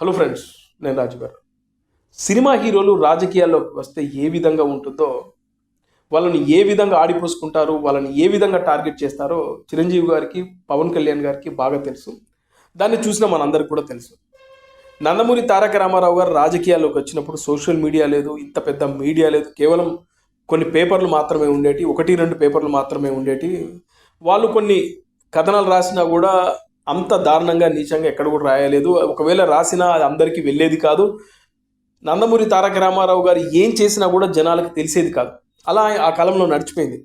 Hello friends నేను రాజు గారు. Cinema హీరోలు రాజకీయాల్లోకి వస్తే ఏ విధంగా ఉంటుందో వాళ్ళని ఏ విధంగా ఆడిపోసుకుంటారు వాళ్ళని ఏ విధంగా టార్గెట్ చేస్తారో చిరంజీవి గారికి పవన్ కళ్యాణ్ గారికి బాగా తెలుసు. దాన్ని చూసిన మనందరికి కూడా తెలుసు. నందమూరి తారక రామారావు గారు రాజకీయాల్లోకి వచ్చినప్పుడు సోషల్ మీడియా లేదు ఇంత పెద్ద మీడియా లేదు కేవలం కొన్ని పేపర్లు మాత్రమే ఉండేటి ఒకటి రెండు పేపర్లు మాత్రమే ఉండేటి వాళ్ళు కొన్ని కథనాలు రాసినా కూడా అంత దారుణంగా నీచంగా ఎక్కడ కూడా రాయలేదు. ఒకవేళ రాసినా అది అందరికీ వెళ్ళేది కాదు. నందమూరి తారక రామారావు గారు ఏం చేసినా కూడా జనాలకు తెలిసేది కాదు. అలా ఆ కాలంలో నడిచిపోయింది.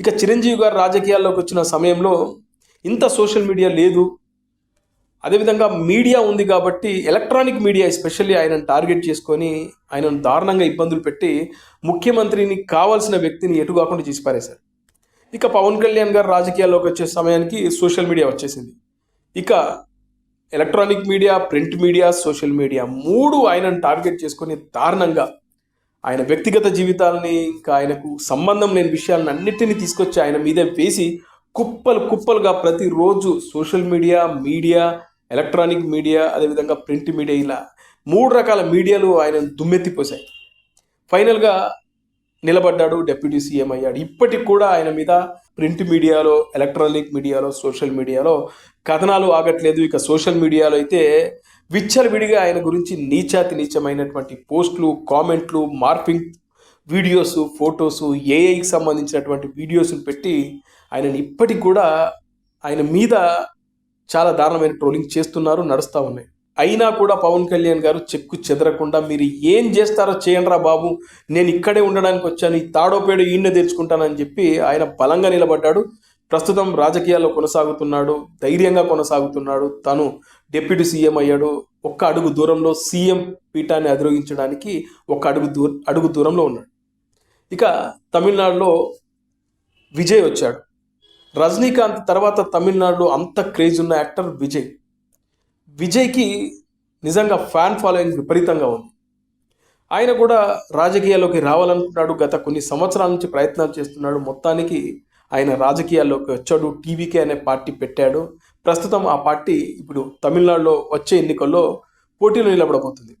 ఇక చిరంజీవి గారు రాజకీయాల్లోకి వచ్చిన సమయంలో ఇంత సోషల్ మీడియా లేదు. అదేవిధంగా మీడియా ఉంది కాబట్టి ఎలక్ట్రానిక్ మీడియా ఎస్పెషల్లీ ఆయనను టార్గెట్ చేసుకొని ఆయనను దారుణంగా ఇబ్బందులు పెట్టి ముఖ్యమంత్రిని కావాల్సిన వ్యక్తిని ఎటు కాకుండా చేసి పారేశారు. ఇక పవన్ కళ్యాణ్ గారు రాజకీయాల్లోకి వచ్చే సమయానికి సోషల్ మీడియా వచ్చేసింది. ఇక electronic media print media social media మూడు ఆయనను టార్గెట్ చేసుకొని దారుణంగా ఆయన వ్యక్తిగత జీవితాలని ఇంకా ఆయనకు సంబంధం లేని విషయాలను అన్నిటినీ తీసుకొచ్చి ఆయన మీద వేసి కుప్పలు కుప్పలుగా ప్రతిరోజు social media media electronic media అదేవిధంగా ప్రింట్ మీడియా ఇలా మూడు రకాల మీడియాలు ఆయన దుమ్మెత్తిపోసాయి. ఫైనల్గా నిలబడ్డాడు డిప్యూటీ సీఎం అయ్యాడు. ఇప్పటికి కూడా ఆయన మీద ప్రింట్ మీడియాలో ఎలక్ట్రానిక్ మీడియాలో సోషల్ మీడియాలో కథనాలు ఆగట్లేదు. ఇక సోషల్ మీడియాలో అయితే విచ్చలవిడిగా ఆయన గురించి నీచాతి నీచమైనటువంటి పోస్టులు కామెంట్లు మార్పింగ్ వీడియోస్ ఫొటోస్ ఏఐకి సంబంధించినటువంటి వీడియోస్ని పెట్టి ఆయనని ఇప్పటికి కూడా ఆయన మీద చాలా దారుణమైన ట్రోలింగ్ చేస్తున్నారు నడుస్తూ ఉన్నాయి. అయినా కూడా పవన్ కళ్యాణ్ గారు చెక్కు చెదరకుండా మీరు ఏం చేస్తారో చేయండిరా బాబు నేను ఇక్కడే ఉండడానికి వచ్చాను ఈ తాడోపేడు ఈయన తెరుచుకుంటానని చెప్పి ఆయన బలంగా నిలబడ్డాడు. ప్రస్తుతం రాజకీయాల్లో కొనసాగుతున్నాడు ధైర్యంగా కొనసాగుతున్నాడు. తను డిప్యూటీ సీఎం అయ్యాడు. ఒక్క అడుగు దూరంలో సీఎం పీఠాన్ని అధిరోగించడానికి ఒక అడుగు దూ అడుగు దూరంలో ఉన్నాడు. ఇక తమిళనాడులో విజయ్ వచ్చాడు. రజనీకాంత్ తర్వాత తమిళనాడులో అంత క్రేజ్ ఉన్న యాక్టర్ విజయ్. విజయ్కి నిజంగా ఫ్యాన్ ఫాలోయింగ్ విపరీతంగా ఉంది. ఆయన కూడా రాజకీయాల్లోకి రావాలనుకున్నాడు. గత కొన్ని సంవత్సరాల నుంచి ప్రయత్నాలు చేస్తున్నాడు. మొత్తానికి ఆయన రాజకీయాల్లోకి వచ్చాడు. టీవీకే అనే పార్టీ పెట్టాడు. ప్రస్తుతం ఆ పార్టీ ఇప్పుడు తమిళనాడులో వచ్చే ఎన్నికల్లో పోటీలో నిలబడబోతుంది.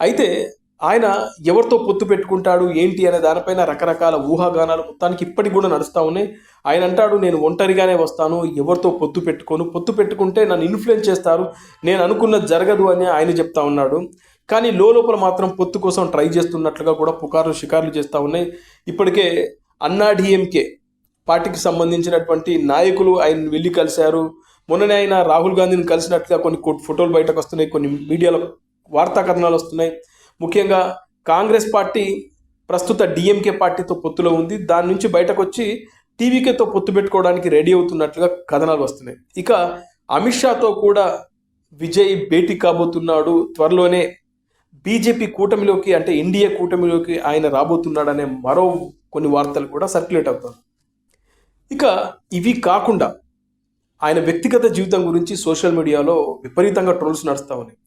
అయితే ఆయన ఎవరితో పొత్తు పెట్టుకుంటాడు ఏంటి అనే దానిపైన రకరకాల ఊహాగానాలు మొత్తానికి ఇప్పటికి కూడా నడుస్తూ ఉన్నాయి. ఆయన అంటాడు నేను ఒంటరిగానే వస్తాను ఎవరితో పొత్తు పెట్టుకోను. పొత్తు పెట్టుకుంటే నన్ను ఇన్ఫ్లుయెన్స్ చేస్తారు. నేను అనుకున్నది జరగదు అని ఆయన చెప్తా ఉన్నాడు. కానీ లోపల మాత్రం పొత్తు కోసం ట్రై చేస్తున్నట్లుగా కూడా పుకార్లు షికార్లు చేస్తూ ఉన్నాయి. ఇప్పటికే అన్నా డిఎంకే పార్టీకి సంబంధించినటువంటి నాయకులు ఆయన వెళ్ళి కలిశారు. మొన్ననే ఆయన రాహుల్ గాంధీని కలిసినట్లుగా కొన్ని ఫోటోలు బయటకు వస్తున్నాయి కొన్ని మీడియాలో వార్తా కథనాలు వస్తున్నాయి. ముఖ్యంగా కాంగ్రెస్ పార్టీ ప్రస్తుత డిఎంకే పార్టీతో పొత్తులో ఉంది. దాని నుంచి బయటకు వచ్చి టీవీకేతో పొత్తు పెట్టుకోవడానికి రెడీ అవుతున్నట్లుగా కథనాలు వస్తున్నాయి. ఇక అమిత్ షాతో కూడా విజయ్ భేటీ కాబోతున్నాడు. త్వరలోనే బీజేపీ కూటమిలోకి అంటే ఎన్డీఏ కూటమిలోకి ఆయన రాబోతున్నాడనే మరో కొన్ని వార్తలు కూడా సర్క్యులేట్ అవుతుంది ఇక ఇవి కాకుండా ఆయన వ్యక్తిగత జీవితం గురించి సోషల్ మీడియాలో విపరీతంగా ట్రోల్స్ నడుస్తూ ఉన్నాయి.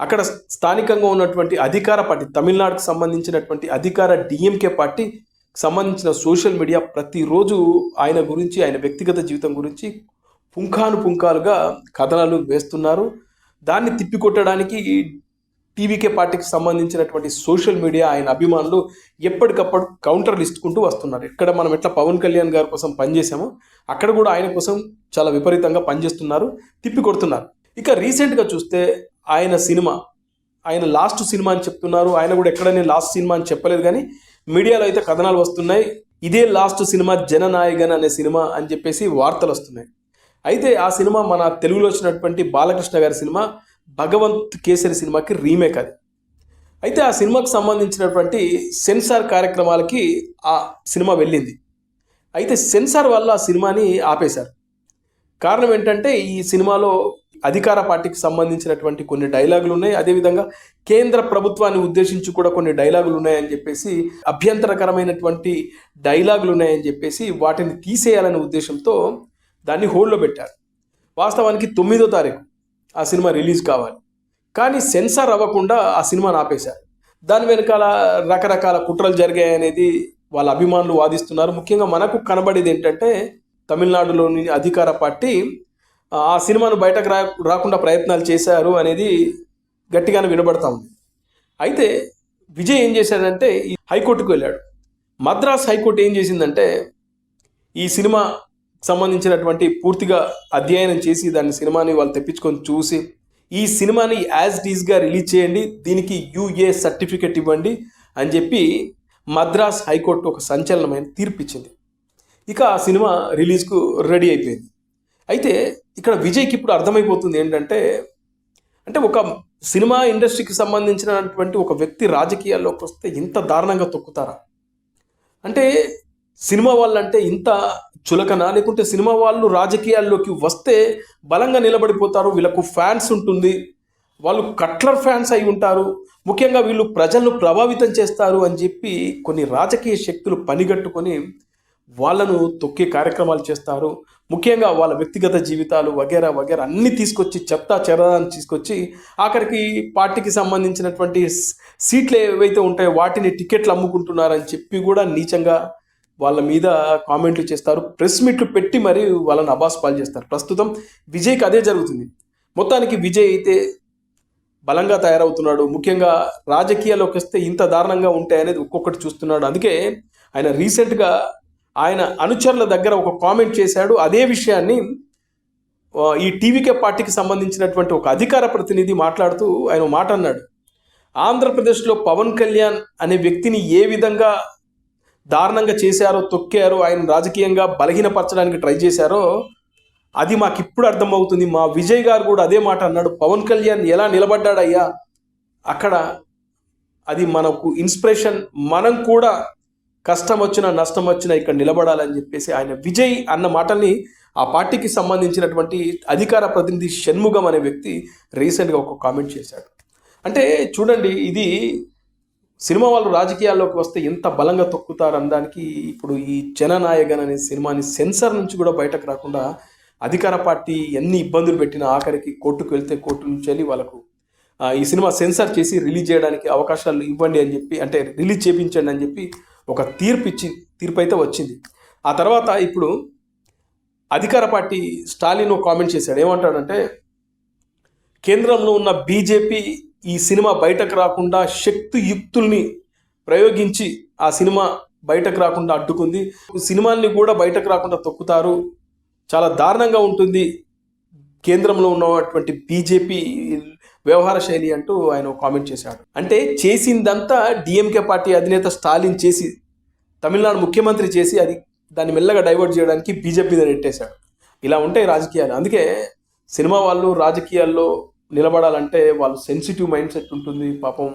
అక్కడ స్థానికంగా ఉన్నటువంటి అధికార పార్టీ తమిళనాడుకు సంబంధించినటువంటి అధికార డిఎంకే పార్టీ సంబంధించిన సోషల్ మీడియా ప్రతిరోజు ఆయన గురించి ఆయన వ్యక్తిగత జీవితం గురించి పుంఖాను పుంఖాలుగా కథనాలు వేస్తున్నారు. దాన్ని తిప్పికొట్టడానికి టీవీకే పార్టీకి సంబంధించినటువంటి సోషల్ మీడియా ఆయన అభిమానులు ఎప్పటికప్పుడు కౌంటర్లు ఇస్తుకుంటూ వస్తున్నారు. ఇక్కడ మనం ఎట్లా పవన్ కళ్యాణ్ గారి కోసం పనిచేసామో అక్కడ కూడా ఆయన కోసం చాలా విపరీతంగా పనిచేస్తున్నారు తిప్పి కొడుతున్నారు ఇక రీసెంట్గా చూస్తే ఆయన సినిమా. ఆయన లాస్ట్ సినిమా అని చెప్తున్నారు. ఆయన కూడా ఎక్కడ నేను లాస్ట్ సినిమా అని చెప్పలేదు కానీ మీడియాలో అయితే కథనాలు వస్తున్నాయి. ఇదే లాస్ట్ సినిమా జననాయగన్ అనే సినిమా అని చెప్పేసి వార్తలు వస్తున్నాయి. అయితే ఆ సినిమా మన తెలుగులో వచ్చినటువంటి బాలకృష్ణ గారి సినిమా భగవంత్ కేసరి సినిమాకి రీమేక్ అది. అయితే ఆ సినిమాకు సంబంధించినటువంటి సెన్సార్ కార్యక్రమాలకి ఆ సినిమా వెళ్ళింది. అయితే సెన్సార్ వల్ల ఆ సినిమాని ఆపేశారు. కారణం ఏంటంటే ఈ సినిమాలో అధికార పార్టీకి సంబంధించినటువంటి కొన్ని డైలాగులు ఉన్నాయి. అదేవిధంగా కేంద్ర ప్రభుత్వాన్ని ఉద్దేశించి కూడా కొన్ని డైలాగులు ఉన్నాయని చెప్పేసి అభ్యంతరకరమైనటువంటి డైలాగులు ఉన్నాయని చెప్పేసి వాటిని తీసేయాలనే ఉద్దేశంతో దాన్ని హోల్డ్లో పెట్టారు. వాస్తవానికి తొమ్మిదో తారీఖు ఆ సినిమా రిలీజ్ కావాలి. కానీ సెన్సార్ అవ్వకుండా ఆ సినిమాని ఆపేశారు. దాని వెనకాల రకరకాల కుట్రలు జరిగాయి అనేది వాళ్ళ అభిమానులు వాదిస్తున్నారు. ముఖ్యంగా మనకు కనబడేది ఏంటంటే తమిళనాడులోని అధికార పార్టీ ఆ సినిమాను బయటకు రా రాకుండా ప్రయత్నాలు చేశారు అనేది గట్టిగానే వినబడతా ఉంది. అయితే విజయ్ ఏం చేశాడంటే ఈ హైకోర్టుకు వెళ్ళాడు. మద్రాస్ హైకోర్టు ఏం చేసిందంటే ఈ సినిమా సంబంధించినటువంటి పూర్తిగా అధ్యయనం చేసి దాని సినిమాని వాళ్ళు తెప్పించుకొని చూసి ఈ సినిమాని యాజ్ డీజ్గా రిలీజ్ చేయండి దీనికి యూఏ సర్టిఫికెట్ ఇవ్వండి అని చెప్పి మద్రాస్ హైకోర్టు ఒక సంచలనమైన తీర్పు ఇచ్చింది ఇక ఆ సినిమా రిలీజ్కు రెడీ అయిపోయింది. అయితే ఇక్కడ విజయ్కి ఇప్పుడు అర్థమైపోతుంది ఏంటంటే అంటే ఒక సినిమా ఇండస్ట్రీకి సంబంధించినటువంటి ఒక వ్యక్తి రాజకీయాల్లోకి వస్తే ఇంత దారుణంగా తొక్కుతారా? అంటే సినిమా వాళ్ళంటే ఇంత చులకన? లేకుంటే సినిమా వాళ్ళు రాజకీయాల్లోకి వస్తే బలంగా నిలబడిపోతారు వీళ్ళకు ఫ్యాన్స్ ఉంటుంది వాళ్ళు కట్లర్ ఫ్యాన్స్ అయి ఉంటారు ముఖ్యంగా వీళ్ళు ప్రజలను ప్రభావితం చేస్తారు అని చెప్పి కొన్ని రాజకీయ శక్తులు పనిగట్టుకొని వాళ్ళను తొక్కే కార్యక్రమాలు చేస్తారు. ముఖ్యంగా వాళ్ళ వ్యక్తిగత జీవితాలు వగేరా వగేరా అన్ని తీసుకొచ్చి చెత్త చెరదాన్ని తీసుకొచ్చి ఆఖరికి పార్టీకి సంబంధించినటువంటి సీట్లు ఏవైతే ఉంటాయో వాటిని టికెట్లు అమ్ముకుంటున్నారని చెప్పి కూడా నీచంగా వాళ్ళ మీద కామెంట్లు చేస్తారు. ప్రెస్ మీట్లు పెట్టి మరి వాళ్ళని అబాస్ పాలు చేస్తారు. ప్రస్తుతం విజయ్కి అదే జరుగుతుంది. మొత్తానికి విజయ్ అయితే బలంగా తయారవుతున్నాడు. ముఖ్యంగా రాజకీయాల్లోకి వస్తే ఇంత దారుణంగా ఉంటాయనేది ఒక్కొక్కటి చూస్తున్నాడు. అందుకే ఆయన రీసెంట్గా ఆయన అనుచరుల దగ్గర ఒక కామెంట్ చేశాడు. అదే విషయాన్ని ఈ టీవీకే పార్టీకి సంబంధించినటువంటి ఒక అధికార ప్రతినిధి మాట్లాడుతూ ఆయన మాట అన్నాడు. ఆంధ్రప్రదేశ్లో పవన్ కళ్యాణ్ అనే వ్యక్తిని ఏ విధంగా దారుణంగా చేశారో తొక్కారో ఆయన రాజకీయంగా బలహీనపరచడానికి ట్రై చేశారో అది మాకు ఇప్పుడు అర్థమవుతుంది. మా విజయ్ గారు కూడా అదే మాట అన్నాడు. పవన్ కళ్యాణ్ ఎలా నిలబడ్డాడయ్యా? అక్కడ అది మనకు ఇన్స్పిరేషన్ మనం కూడా కష్టం వచ్చినా నష్టం వచ్చినా ఇక్కడ నిలబడాలని చెప్పేసి ఆయన విజయ్ అన్న మాటల్ని ఆ పార్టీకి సంబంధించినటువంటి అధికార ప్రతినిధి షణ్ముగం అనే వ్యక్తి రీసెంట్గా ఒక కామెంట్ చేశాడు. అంటే చూడండి ఇది సినిమా వాళ్ళు రాజకీయాల్లోకి వస్తే ఎంత బలంగా తొక్కుతారు అనడానికి ఇప్పుడు ఈ జననాయకన్ అనే సినిమాని సెన్సార్ నుంచి కూడా బయటకు రాకుండా అధికార పార్టీ ఎన్ని ఇబ్బందులు పెట్టినా ఆఖరికి కోర్టుకు వెళ్తే కోర్టు నుంచి వెళ్ళి వాళ్ళకు ఈ సినిమా సెన్సార్ చేసి రిలీజ్ చేయడానికి అవకాశాలు ఇవ్వండి అని చెప్పి అంటే రిలీజ్ చేయించండి అని చెప్పి ఒక తీర్పు ఇచ్చి తీర్పు అయితే వచ్చింది. ఆ తర్వాత ఇప్పుడు అధికార పార్టీ స్టాలిన్ ఒక కామెంట్ చేశాడు. ఏమంటాడంటే కేంద్రంలో ఉన్న బీజేపీ ఈ సినిమా బయటకు రాకుండా శక్తియుక్తుల్ని ప్రయోగించి ఆ సినిమా బయటకు రాకుండా అడ్డుకుంది. సినిమాల్ని కూడా బయటకు రాకుండా తొక్కుతారు. చాలా దారుణంగా ఉంటుంది. కేంద్రంలో ఉన్నటువంటి బీజేపీ వ్యవహార శైలి అంటూ ఆయన కామెంట్ చేశాడు. అంటే చేసిందంతా డిఎంకే పార్టీ అధినేత స్టాలిన్ చేసి తమిళనాడు ముఖ్యమంత్రి చేసి అది దాన్ని మెల్లగా డైవర్ట్ చేయడానికి బీజేపీ మీద నెట్టేశాడు. ఇలా ఉంటాయి రాజకీయాలు. అందుకే సినిమా వాళ్ళు రాజకీయాల్లో నిలబడాలంటే వాళ్ళు సెన్సిటివ్ మైండ్ సెట్ ఉంటుంది పాపం.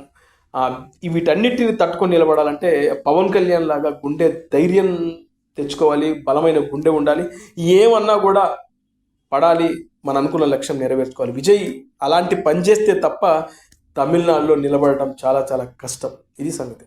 వీటన్నిటిని తట్టుకొని నిలబడాలంటే పవన్ కళ్యాణ్ లాగా గుండె ధైర్యం తెచ్చుకోవాలి బలమైన గుండె ఉండాలి. ఏమన్నా కూడా పడాలి మన అనుకున్న లక్ష్యం నెరవేర్చుకోవాలి. విజయ్ అలాంటి పని చేస్తే తప్ప తమిళనాడులో నిలబడటం చాలా చాలా కష్టం. ఇది సంగతి.